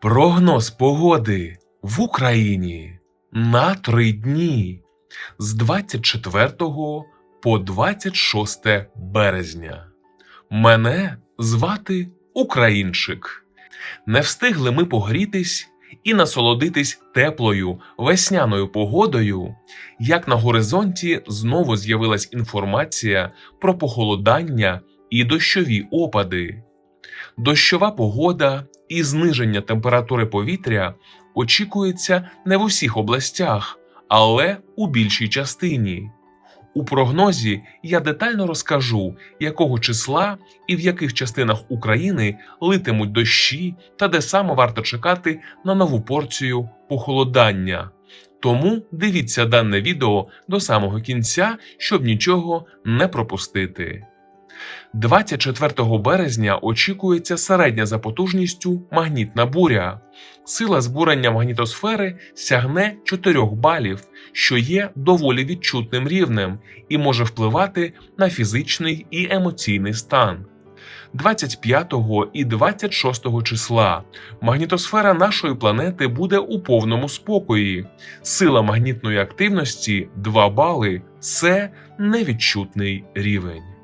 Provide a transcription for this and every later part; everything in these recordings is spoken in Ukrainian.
Прогноз погоди в Україні на три дні з 24 по 26 березня. Мене звати Українчик. Не встигли ми погрітись і насолодитись теплою весняною погодою, як на горизонті знову з'явилась інформація про похолодання і дощові опади. Дощова погода і зниження температури повітря очікується не в усіх областях, але у більшій частині. У прогнозі я детально розкажу, якого числа і в яких частинах України литимуть дощі та де саме варто чекати на нову порцію похолодання. Тому дивіться дане відео до самого кінця, щоб нічого не пропустити. 24 березня очікується середня за потужністю магнітна буря. Сила збурення магнітосфери сягне 4 балів, що є доволі відчутним рівнем і може впливати на фізичний і емоційний стан. 25 і 26 числа магнітосфера нашої планети буде у повному спокої. Сила магнітної активності 2 бали це невідчутний рівень.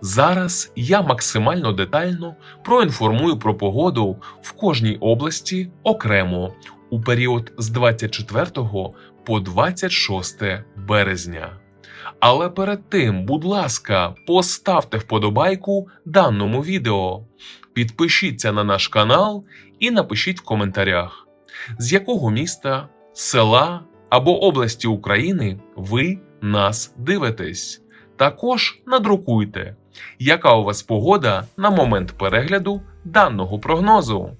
Зараз я максимально детально проінформую про погоду в кожній області окремо у період з 24 по 26 березня. Але перед тим, будь ласка, поставте вподобайку даному відео, підпишіться на наш канал і напишіть в коментарях, з якого міста, села або області України ви нас дивитесь. Також надрукуйте, яка у вас погода на момент перегляду даного прогнозу.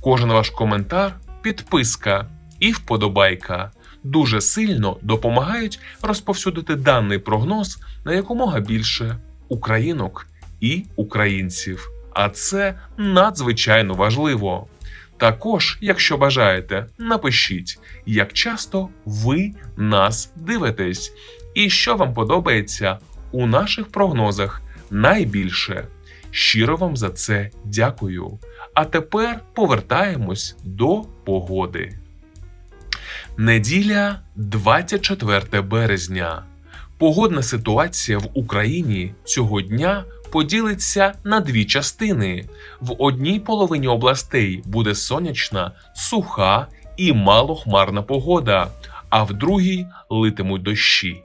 Кожен ваш коментар, підписка і вподобайка дуже сильно допомагають розповсюдити даний прогноз на якомога більше українок і українців. А це надзвичайно важливо. Також, якщо бажаєте, напишіть, як часто ви нас дивитесь, і що вам подобається у наших прогнозах найбільше. Щиро вам за це дякую. А тепер повертаємось до погоди. Неділя 24 березня. Погодна ситуація в Україні цього дня поділиться на дві частини. В одній половині областей буде сонячна, суха і малохмарна погода, а в другій литимуть дощі.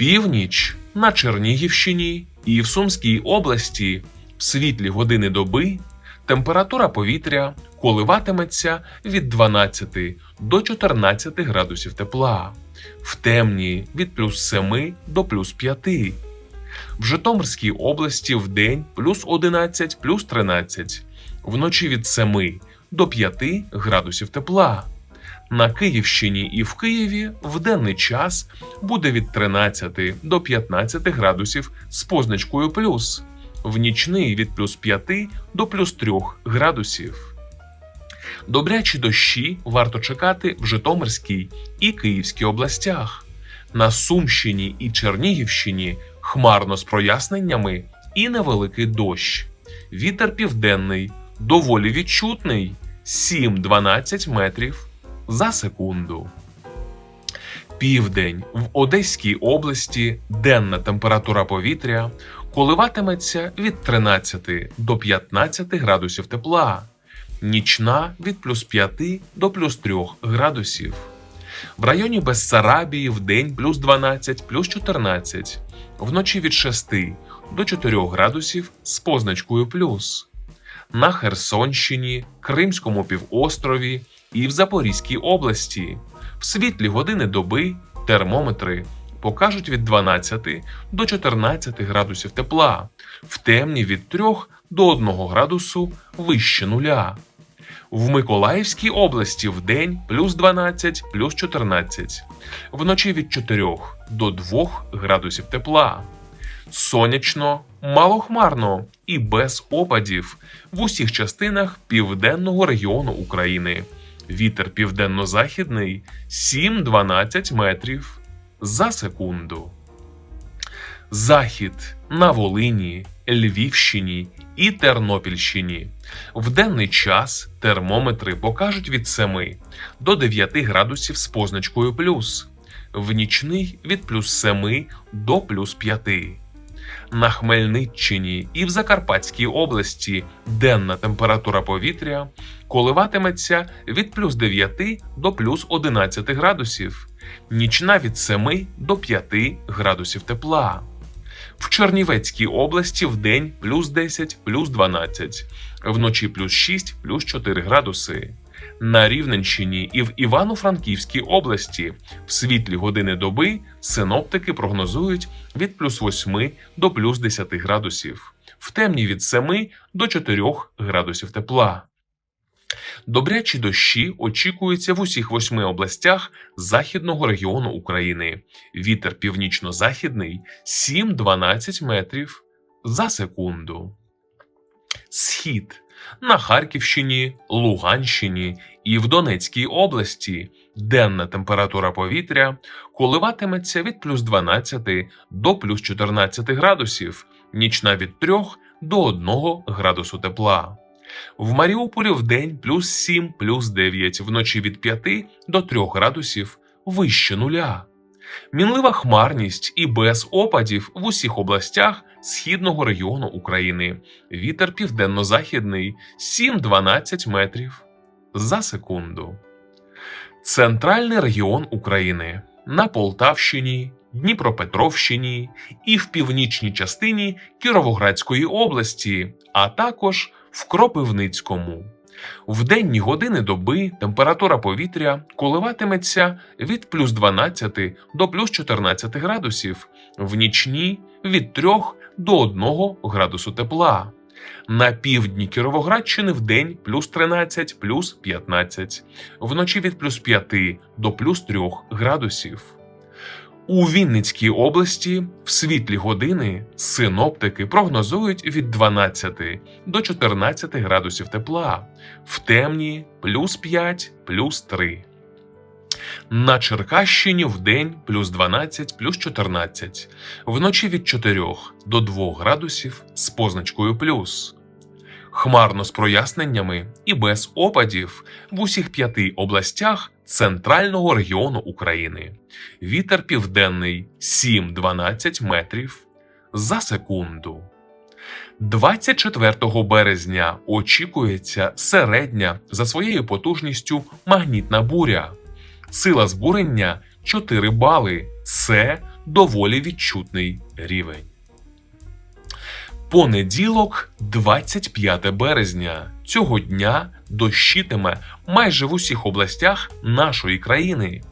Північ на Чернігівщині і в Сумській області в світлі години доби температура повітря коливатиметься від 12 до 14 градусів тепла, в темні від плюс 7 до плюс 5. В Житомирській області в день плюс 11 плюс 13, вночі від 7 до 5 градусів тепла. На Київщині і в Києві в денний час буде від 13 до 15 градусів з позначкою плюс, в нічний від плюс 5 до плюс 3 градусів. Добрячі дощі варто чекати в Житомирській і Київській областях. На Сумщині і Чернігівщині хмарно з проясненнями і невеликий дощ. Вітер південний, доволі відчутний 7-12 метрів за секунду. Південь в Одеській області денна температура повітря коливатиметься від 13 до 15 градусів тепла, нічна від плюс 5 до плюс 3 градусів. В районі Бессарабії в день плюс 12 плюс 14, вночі від 6 до 4 градусів з позначкою плюс. На Херсонщині, Кримському півострові і в Запорізькій області. В світлі години доби термометри покажуть від 12 до 14 градусів тепла, в темні від 3 до 1 градусу вище нуля. В Миколаївській області в день плюс 12 плюс 14, вночі від 4 до 2 градусів тепла. Сонячно, малохмарно і без опадів в усіх частинах південного регіону України. Вітер південно-західний 7-12 метрів за секунду. Захід на Волині, Львівщині і Тернопільщині. В денний час термометри покажуть від 7 до 9 градусів з позначкою плюс, в нічний від плюс 7 до плюс 5. На Хмельниччині і в Закарпатській області денна температура повітря коливатиметься від плюс 9 до плюс 11 градусів, нічна від 7 до 5 градусів тепла. В Чернівецькій області в день плюс 10, плюс 12, вночі плюс 6, плюс 4 градуси. На Рівненщині і в Івано-Франківській області в світлі години доби синоптики прогнозують від плюс 8 до плюс 10 градусів, в темні від 7 до 4 градусів тепла. Добрячі дощі очікуються в усіх восьми областях західного регіону України. Вітер північно-західний 7-12 метрів за секунду. Схід на Харківщині, Луганщині і в Донецькій області денна температура повітря коливатиметься від плюс 12 до плюс 14 градусів, нічна від 3 до 1 градусу тепла. В Маріуполі в день плюс 7, плюс 9, вночі від 5 до 3 градусів вище нуля. Мінлива хмарність і без опадів в усіх областях східного регіону України. Вітер південно-західний 7-12 метрів за секунду. Центральний регіон України на Полтавщині, Дніпропетровщині і в північній частині Кіровоградської області, а також в Кропивницькому. В денні години доби температура повітря коливатиметься від плюс 12 до плюс 14 градусів, в нічні від 3 до 1 градусу тепла. На півдні Кіровоградщини в день плюс 13, плюс 15, вночі від плюс 5 до плюс 3 градусів. У Вінницькій області в світлі години синоптики прогнозують від 12 до 14 градусів тепла, в темні плюс 5, плюс 3. На Черкащині в день плюс 12, плюс 14, вночі від 4 до 2 градусів з позначкою плюс. Хмарно з проясненнями і без опадів в усіх п'яти областях центрального регіону України. Вітер південний 7-12 метрів за секунду. 24 березня очікується середня за своєю потужністю магнітна буря. Сила збурення 4 бали. Це доволі відчутний рівень. Понеділок, 25 березня. Цього дня дощитиме майже в усіх областях нашої країни.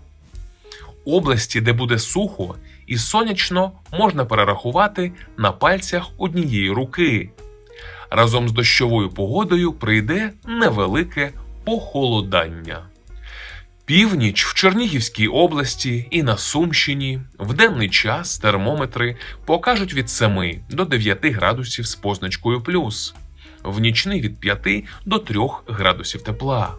Області, де буде сухо і сонячно, можна перерахувати на пальцях однієї руки. Разом з дощовою погодою прийде невелике похолодання. Північ в Чернігівській області і на Сумщині в денний час термометри покажуть від 7 до 9 градусів з позначкою плюс, в нічний від 5 до 3 градусів тепла.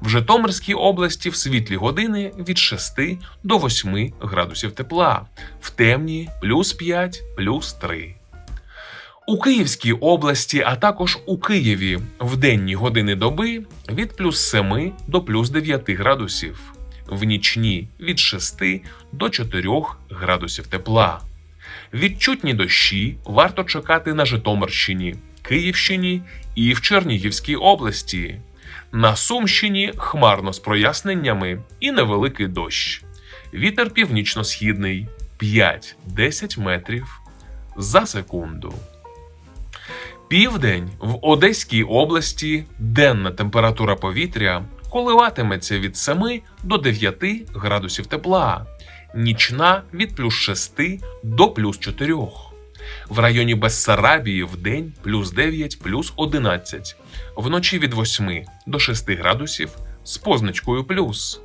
В Житомирській області в світлі години від 6 до 8 градусів тепла, в темні плюс 5, плюс 3. У Київській області, а також у Києві в денні години доби від плюс 7 до плюс 9 градусів, в нічні від 6 до 4 градусів тепла. Відчутні дощі варто чекати на Житомирщині, Київщині і в Чернігівській області. На Сумщині хмарно з проясненнями і невеликий дощ. Вітер північно-східний 5-10 метрів за секунду. Південь в Одеській області денна температура повітря коливатиметься від 7 до 9 градусів тепла, нічна від плюс 6 до плюс 4. В районі Бессарабії в день плюс 9 плюс 11, вночі від 8 до 6 градусів з позначкою плюс.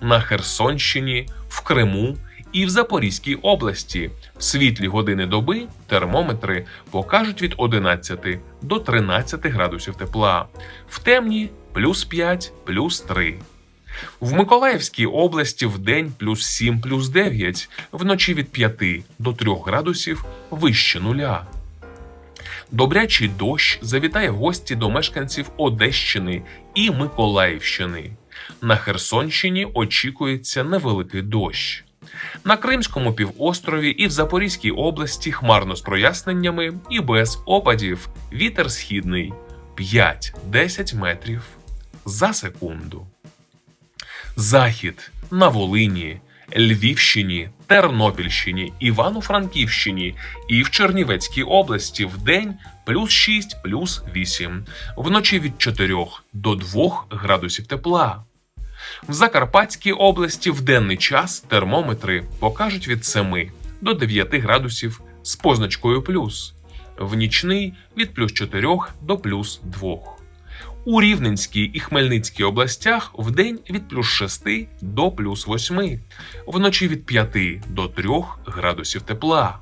На Херсонщині, в Криму і в Запорізькій області в світлі години доби термометри покажуть від 11 до 13 градусів тепла, в темні плюс 5, плюс 3. В Миколаївській області в день плюс 7, плюс 9, вночі від 5 до 3 градусів вище нуля. Добрячий дощ завітає в гості до мешканців Одещини і Миколаївщини. На Херсонщині очікується невеликий дощ. На Кримському півострові і в Запорізькій області хмарно з проясненнями і без опадів. Вітер східний 5-10 метрів за секунду. Захід на Волині, Львівщині, Тернопільщині, Івано-Франківщині і в Чернівецькій області в день плюс 6, плюс 8, вночі від 4 до 2 градусів тепла. В Закарпатській області в денний час термометри покажуть від 7 до 9 градусів з позначкою плюс, в нічний від плюс 4 до плюс 2. У Рівненській і Хмельницькій областях в день від плюс 6 до плюс 8, вночі від 5 до 3 градусів тепла.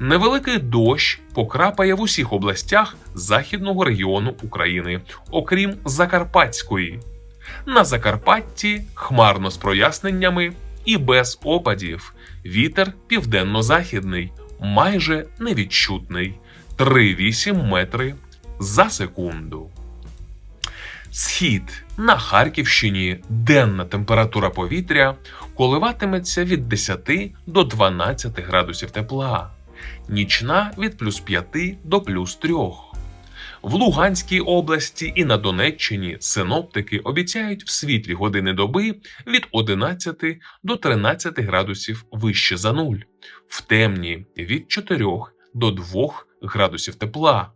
Невеликий дощ покрапає в усіх областях західного регіону України, окрім Закарпатської. На Закарпатті хмарно з проясненнями і без опадів. Вітер південно-західний, майже невідчутний 3,8 метри за секунду. Схід на Харківщині денна температура повітря коливатиметься від 10 до 12 градусів тепла, нічна від плюс 5 до плюс 3. В Луганській області і на Донеччині синоптики обіцяють в світлі години доби від 11 до 13 градусів вище за нуль, в темні від 4 до 2 градусів тепла.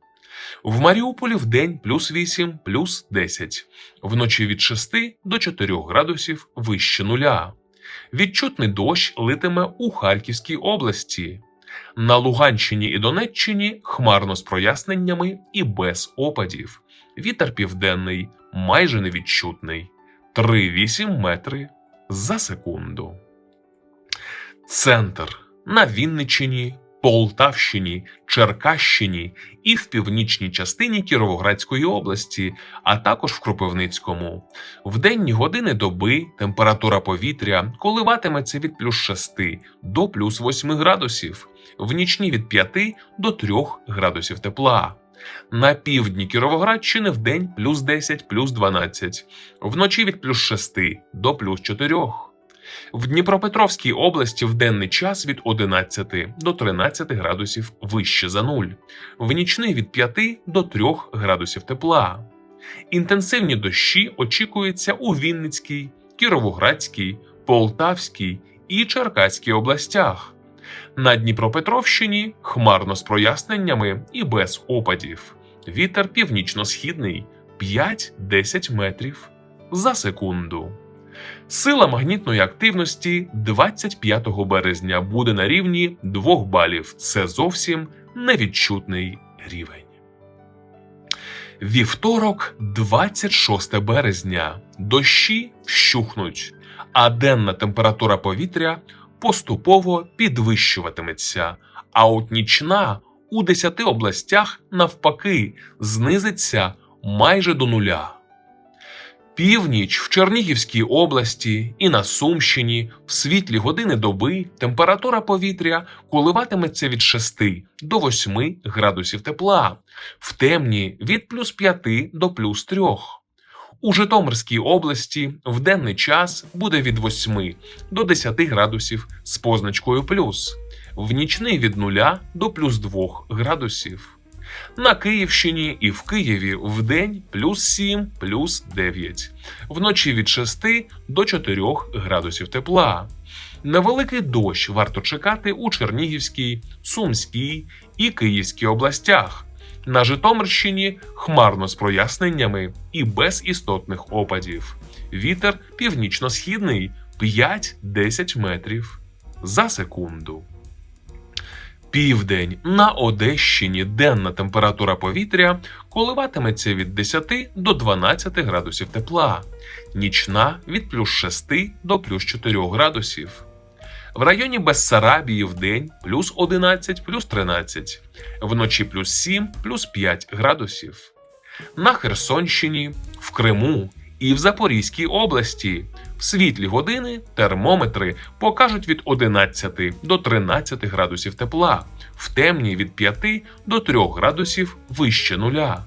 В Маріуполі в день плюс 8, плюс 10, вночі від 6 до 4 градусів вище нуля. Відчутний дощ литиме у Харківській області. На Луганщині і Донеччині хмарно з проясненнями і без опадів. Вітер південний, майже невідчутний 3,8 метри за секунду. Центр на Вінниччині, Полтавщині, Черкащині і в північній частині Кіровоградської області, а також в Кропивницькому. В денні години доби температура повітря коливатиметься від плюс 6 до плюс 8 градусів, в нічні від 5 до 3 градусів тепла. На півдні Кіровоградщини в день плюс 10, плюс 12, вночі від плюс 6 до плюс 4. В Дніпропетровській області в денний час від 11 до 13 градусів вище за нуль, в нічний від 5 до 3 градусів тепла. Інтенсивні дощі очікуються у Вінницькій, Кіровоградській, Полтавській і Черкаській областях. На Дніпропетровщині хмарно з проясненнями і без опадів. Вітер північно-східний 5-10 метрів за секунду. Сила магнітної активності 25 березня буде на рівні 2 балів. Це зовсім невідчутний рівень. Вівторок, 26 березня. Дощі вщухнуть, а денна температура повітря поступово підвищуватиметься. А от нічна у 10 областях навпаки знизиться майже до нуля. Північ в Чернігівській області і на Сумщині в світлі години доби температура повітря коливатиметься від 6 до 8 градусів тепла, в темні від плюс 5 до плюс 3. У Житомирській області в денний час буде від 8 до 10 градусів з позначкою плюс, в нічний від 0 до плюс 2 градусів. На Київщині і в Києві в день плюс 7, плюс 9, вночі від 6 до 4 градусів тепла. Невеликий дощ варто чекати у Чернігівській, Сумській і Київській областях. На Житомирщині хмарно з проясненнями і без істотних опадів. Вітер північно-східний 5-10 метрів за секунду. Південь на Одещині денна температура повітря коливатиметься від 10 до 12 градусів тепла, нічна від плюс 6 до плюс 4 градусів. В районі Бессарабії в день плюс 11 плюс 13, вночі плюс 7 плюс 5 градусів. На Херсонщині, в Криму і в Запорізькій області світлі години термометри покажуть від 11 до 13 градусів тепла, в темні від 5 до 3 градусів вище нуля.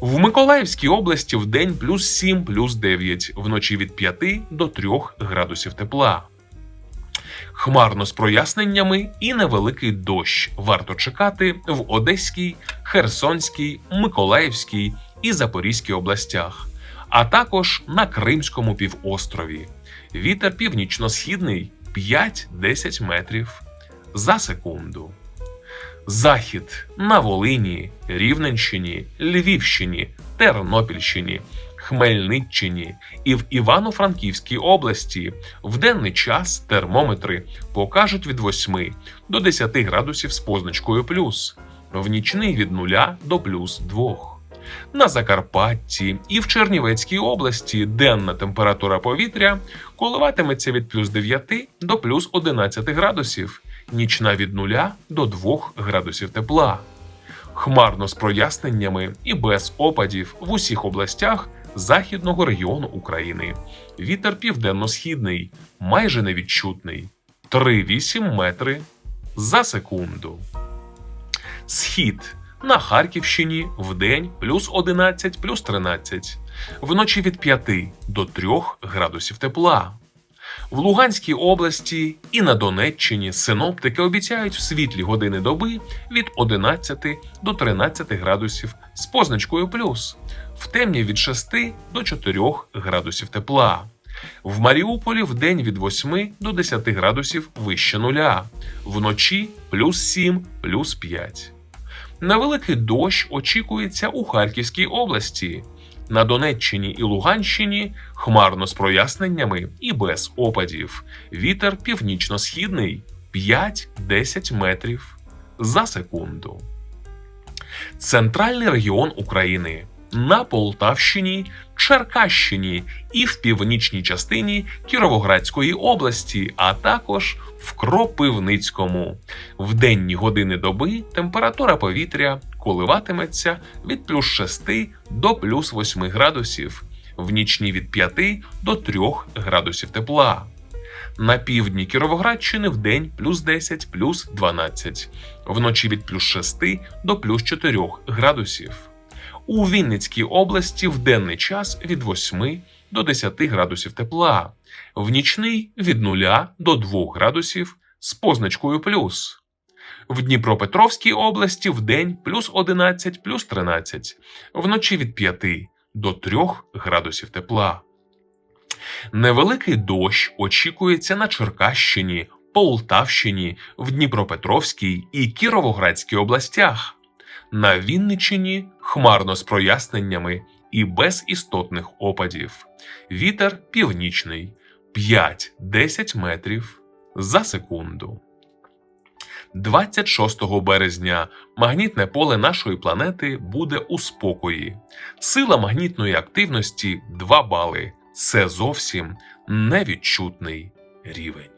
В Миколаївській області в день плюс 7, плюс 9, вночі від 5 до 3 градусів тепла. Хмарно з проясненнями і невеликий дощ варто чекати в Одеській, Херсонській, Миколаївській і Запорізькій областях, а також на Кримському півострові. Вітер північно-східний 5-10 метрів за секунду. Захід на Волині, Рівненщині, Львівщині, Тернопільщині, Хмельниччині і в Івано-Франківській області в денний час термометри покажуть від 8 до 10 градусів з позначкою плюс, в нічний від 0 до плюс 2. На Закарпатті і в Чернівецькій області денна температура повітря коливатиметься від плюс 9 до плюс 11 градусів, нічна від 0 до 2 градусів тепла. Хмарно з проясненнями і без опадів в усіх областях західного регіону України. Вітер південно-східний, майже невідчутний 3,8 метри за секунду. Схід на Харківщині в день плюс 11, плюс 13, вночі від 5 до 3 градусів тепла. В Луганській області і на Донеччині синоптики обіцяють в світлі години доби від 11 до 13 градусів з позначкою плюс, в темні від 6 до 4 градусів тепла. В Маріуполі в день від 8 до 10 градусів вище нуля, вночі плюс 7, плюс 5. Невеликий дощ очікується у Харківській області. На Донеччині і Луганщині хмарно з проясненнями і без опадів. Вітер північно-східний 5-10 метрів за секунду. Центральний регіон України на Полтавщині, Черкащині і в північній частині Кіровоградської області, а також в Кропивницькому. В денні години доби температура повітря коливатиметься від плюс 6 до плюс 8 градусів, в нічні від 5 до 3 градусів тепла. На півдні Кіровоградщини в день плюс 10, плюс 12, вночі від плюс 6 до плюс 4 градусів. У Вінницькій області в денний час від 8 до 10 градусів тепла, в нічний від 0 до 2 градусів з позначкою плюс. В Дніпропетровській області в день плюс 11, плюс 13, вночі від 5 до 3 градусів тепла. Невеликий дощ очікується на Черкащині, Полтавщині, в Дніпропетровській і Кіровоградській областях. На Вінниччині хмарно з проясненнями і без істотних опадів. Вітер північний 5-10 метрів за секунду. 26 березня магнітне поле нашої планети буде у спокої. Сила магнітної активності 2 бали. Це зовсім невідчутний рівень.